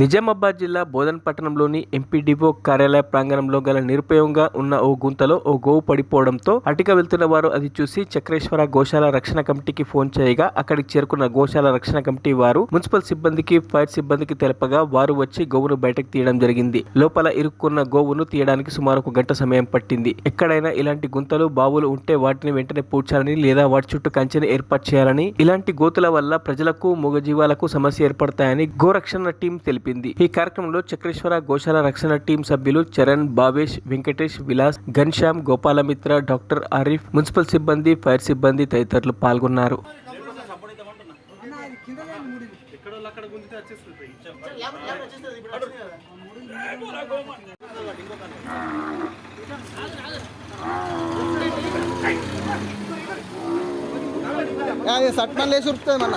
నిజామాబాద్ జిల్లా బోధన్ పట్టణంలోని ఎంపీడీఓ కార్యాలయ ప్రాంగణంలో గల నిరుపయోగంగా ఉన్న ఓ గుంతలో ఓ గోవు పడిపోవడంతో అటిక వెళ్తున్న వారు అది చూసి చక్రేశ్వర గోశాల రక్షణ కమిటీకి ఫోన్ చేయగా అక్కడికి చేరుకున్న గోశాల రక్షణ కమిటీ వారు మున్సిపల్ సిబ్బందికి ఫైర్ సిబ్బందికి తెలపగా వారు వచ్చి గోవును బయటకు తీయడం జరిగింది. లోపల ఇరుక్కున్న గోవును తీయడానికి సుమారు ఒక గంట సమయం పట్టింది. ఎక్కడైనా ఇలాంటి గుంతలు బావులు ఉంటే వాటిని వెంటనే పూడ్చాలని లేదా వాటి చుట్టూ కంచెని ఏర్పాటు చేయాలని ఇలాంటి గోతుల వల్ల ప్రజలకు మూగజీవాలకు సమస్య ఏర్పడతాయని గోరక్షణ టీం తెలిపింది ఈ కార్యక్రమంలో చక్రేశ్వర గోశాల రక్షణ టీం సభ్యులు చరణ్ భావేష్ వెంకటేష్ విలాస్ ఘన్శ్యామ్ గోపాలమిత్ర డాక్టర్ ఆరిఫ్ మున్సిపల్ సిబ్బంది ఫైర్ సిబ్బంది తదితరులు పాల్గొన్నారు. సట్మన్ లేచి ఉరుకుతుంది మన